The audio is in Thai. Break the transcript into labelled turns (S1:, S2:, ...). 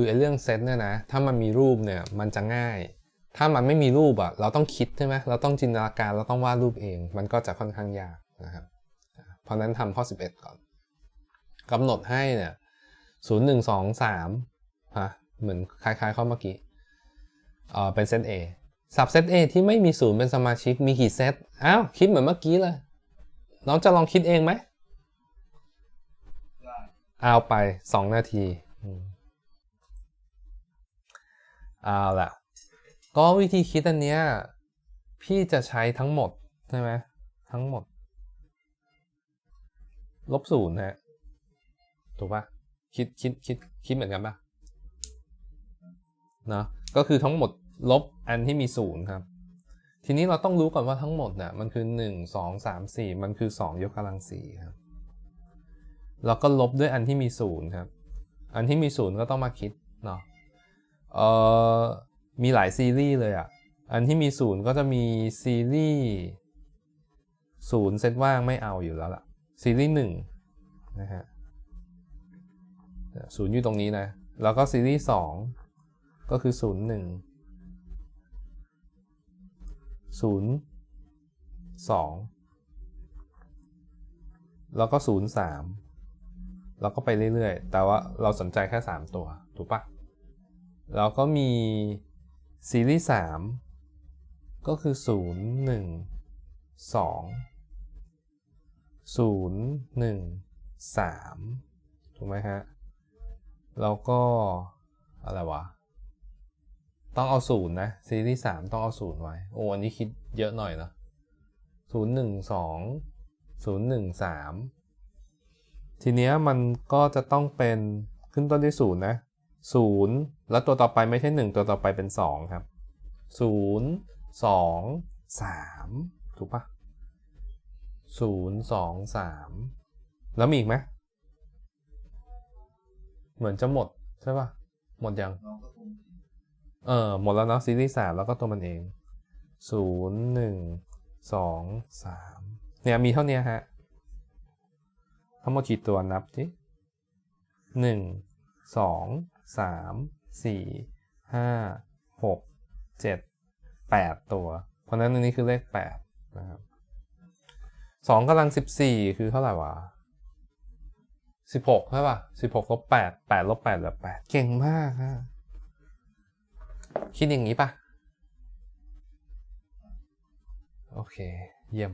S1: คือไอ้เรื่องเซตเนี่ยนะถ้ามันมีรูปเนี่ยมันจะง่าย ถ้ามันไม่มีรูปอะเราต้องคิดใช่ไหมเราต้องจินตนาการเราต้องวาดรูปเอง มันก็จะค่อนข้างยากนะครับเพราะฉะนั้นทำข้อ 11 ก่อนกำหนดให้เนี่ยศูนย์หนึ่งสองสามฮะเหมือนคล้ายๆข้อเมื่อกี้เออเป็นเซต A สับเซต A ที่ไม่มีศูนย์เป็นสมาชิกมีกี่เซตอ้าวคิดเหมือนเมื่อกี้เลย น้องจะลองคิดเองไหม
S2: ได้
S1: เอาไป 2 นาทีอืม เอาละก็วิธีคิดอันเนี้ยพี่จะใช้ทั้งหมดใช่ไหมทั้งหมด ลบศูนย์ฮะถูกปะคิดคิดคิดคิดเหมือนกันปะเนาะก็คือทั้งหมดลบอันที่มีศูนย์ครับ ทีนี้เราต้องรู้ก่อนว่าทั้งหมดเนี่ยมันคือ 1 2 3 4 มันคือ 2 ยกกำลัง4ครับแล้วก็ลบด้วยอันที่มีศูนย์ครับ อันที่มีศูนย์ก็ต้องมาคิดเนาะ เอ่อมีหลายซีรีส์เลยอะ่ะ อันที่มีศูนย์ก็จะมีซีรีส์ศูนย์เซตว่างไม่เอาอยู่แล้วล่ะ ซีรีส์หนึ่งนะฮะศูนย์อยู่ตรงนี้นะ แล้วก็ซีรีส์สองก็คือศูนย์หนึ่งศูนย์สองแล้วก็ศูนย์สามแล้วก็ไปเรื่อยๆ แต่ว่าเราสนใจแค่ 3 ตัว ถูกปะ แล้วก็มีซีรีส์3ก็คือ 0 1 2 0 1 3 ถูกไหมฮะ แล้วก็ อะไรวะ ต้องเอาศูนย์นะ ซีรีส์3ต้องเอาศูนย์ไว้ โอ้อันนี้คิดเยอะหน่อยเนาะ0 1 2 0 1 3 ทีเนี้ยมันก็จะต้องเป็นขึ้นต้นด้วยศูนย์นะ ศูนย์แล้วตัวต่อไปไม่ใช่หนึ่งตัวต่อไปเป็นสองครับศูนย์สองสามถูกปะศูนย์สองสามแล้วมีอีกไหม เหมือนจะหมดใช่ปะหมดยั
S2: ง
S1: เออ หมดแล้วเนาะซีรีส์สามแล้วก็ตัวมันเองศูนย์หนึ่งสองสามเนี่ยมีเท่านี้ฮะ ทั้งหมดกี่ตัวนับที่หนึ่ งสองสามสี่ห้าหกเจ็ดแปดตัว เพราะฉะนั้นอันนี้คือเลขแปดนะครับสองกำลังสิบสี่คือเท่าไหร่วะสิบหกใช่ป่ะสิบหกลบแปดแปดลบแปดเหลือแปดเก่งมากฮะคิดอย่างนี้ป่ะ โอเค เยี่ยม